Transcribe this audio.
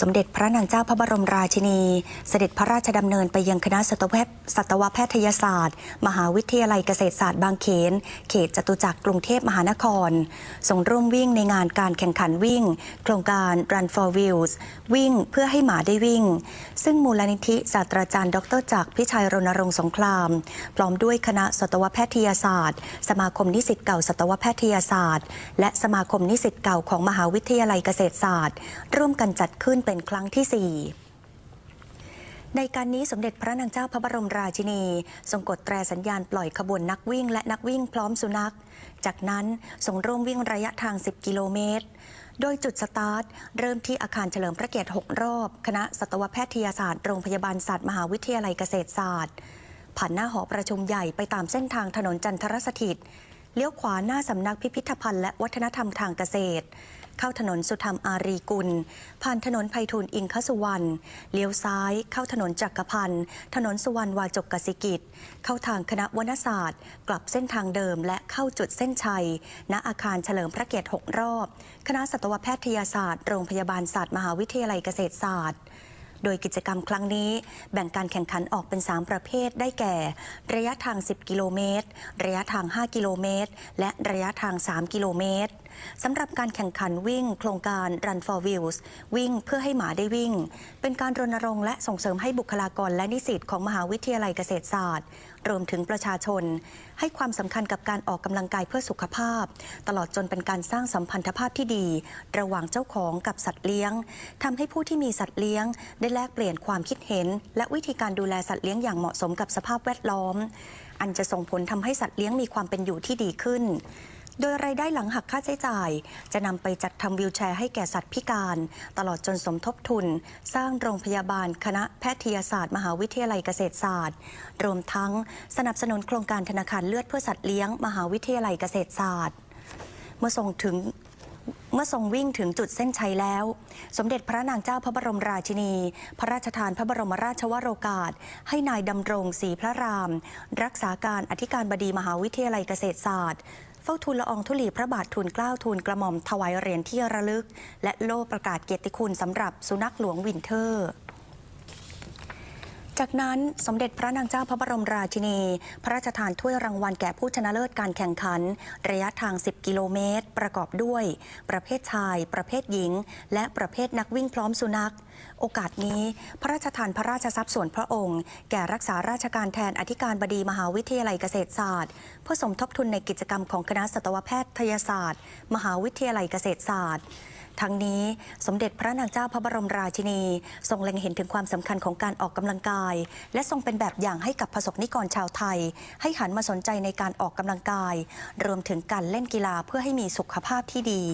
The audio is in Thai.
สมเด็จพระนางเจ้าพระบรมราชินี เสด็จพระราชดำเนินไปยังคณะสัตวแพสัตวแพทยศาสตร์ มหาวิทยาลัยเกษตรศาสตร์บางเขน เขตจตุจักรกรุงเทพมหานครส่งร่วมวิ่งในงานการแข่งขันวิ่ง โครงการ Run for Wheels วิ่งเพื่อให้หมาได้วิ่ง ซึ่งมูลนิธิศาสตราจารย์ ดรจักรพิชัยรณรงค์สงคราม พร้อมด้วยคณะสัตวแพทยศาสตร์ สมาคมนิสิตเก่าสัตวแพทยศาสตร์ และสมาคมนิสิตเก่าของมหาวิทยาลัยเกษตรศาสตร์ ร่วมกันจัดขึ้นเป็นครั้งที่ 4ในการนี้สมเด็จพระนางเจ้าพระบรมราชินี ทรงกดแตรสัญญาณปล่อยขบวนนักวิ่งและนักวิ่งพร้อมสุนัข จากนั้นทรงร่วมวิ่งระยะทาง 10 กิโลเมตร โดยจุดสตาร์ท เริ่มที่อาคารเฉลิมพระเกียรติ6รอบ คณะสัตวแพทยศาสตร์โรงพยาบาลศาสตร์มหาวิทยาลัยเกษตรศาสตร์ ผ่านหน้าหอประชุมใหญ่ไปตามเส้นทางถนนจันทรสถิต เลี้ยวขวาหน้าสำนักพิพิธภัณฑ์และวัฒนธรรมทางเกษตร เข้าถนนสุธรรมอารีกุล ผ่านถนนไพฑูรย์อิงคสุวรรณ เลี้ยวซ้าย เข้าถนนจักรพันธ์ ถนนสุวรรณวาจกกสิกิจ เข้าทางคณะวรรณศาสตร์ กลับเส้นทางเดิม และเข้าจุดเส้นชัย ณ อาคารเฉลิมพระเกียรติ 6 รอบ คณะสัตวแพทยศาสตร์ โรงพยาบาลศาสตร์ มหาวิทยาลัยเกษตรศาสตร์ โดยกิจกรรมครั้งนี้แบ่งการแข่งขันออกเป็น 3 ประเภทได้แก่ ระยะทาง 10 กิโลเมตร ระยะทาง 5 กิโลเมตร และระยะทาง 3 กิโลเมตรสำหรับการแข่งขันวิ่งโครงการ Run for Wheels วิ่งเพื่อให้หมาได้วิ่ง เป็นการรณรงค์และส่งเสริมให้บุคลากรและนิสิตของมหาวิทยาลัยเกษตรศาสตร์ รวมถึงประชาชน ให้ความสำคัญกับการออกกำลังกายเพื่อสุขภาพ ตลอดจนเป็นการสร้างสัมพันธภาพที่ดี ระหว่างเจ้าของกับสัตว์เลี้ยงทำให้ผู้ที่มีสัตว์เลี้ยง ได้แลกเปลี่ยนความคิดเห็น และวิธีการดูแลสัตว์เลี้ยงอย่างเหมาะสมกับสภาพแวดล้อม อันจะส่งผลทำให้สัตว์เลี้ยงมีความเป็นอยู่ที่ดีขึ้น โดยรายได้หลังหักค่าใช้จ่าย จะนำไปจัดทำวิวแชร์ให้แก่สัตว์พิการ ตลอดจนสมทบทุน สร้างโรงพยาบาลคณะแพทยศาสตร์ มหาวิทยาลัยเกษตรศาสตร์ รวมทั้งสนับสนุนโครงการธนาคารเลือดเพื่อสัตว์เลี้ยง มหาวิทยาลัยเกษตรศาสตร์ เมื่อส่งถึงเมื่อทรงวิ่งถึงจุดเส้นชัยแล้ว สมเด็จพระนางเจ้าพระบรมราชินี พระราชทานพระบรมราชวโรกาส ให้นายดำรงศรีพระราม รักษาการอธิการบดีมหาวิทยาลัยเกษตรศาสตร์ ฝ้าทูลละอองธุลีพระบาททูลเกล้าทูลกระหม่อมถวายเหรียญที่ระลึก และโล่ประกาศเกียรติคุณสำหรับสุนัขหลวงวินเทอร์ จากนั้นสมเด็จพระนางเจ้าพระบรมราชินี พระราชทานถ้วยรางวัลแก่ผู้ชนะเลิศการแข่งขัน ระยะทาง 10 กิโลเมตร ประกอบด้วย ประเภทชาย ประเภทหญิง และประเภทนักวิ่งพร้อมสุนัข โอกาสนี้ พระราชทานพระราชทรัพย์ส่วนพระองค์ แก่รักษาราชการแทนอธิการบดีมหาวิทยาลัยเกษตรศาสตร์ เพื่อสมทบทุนในกิจกรรมของคณะสัตวแพทยศาสตร์ มหาวิทยาลัยเกษตรศาสตร์ ทั้งนี้สมเด็จพระนางเจ้าพระบรมราชินี ทรงเล็งเห็นถึงความสำคัญของการออกกำลังกาย และทรงเป็นแบบอย่างให้กับประสบนิกรชาวไทย ให้หันมาสนใจในการออกกำลังกาย รวมถึงการเล่นกีฬาเพื่อให้มีสุขภาพที่ดี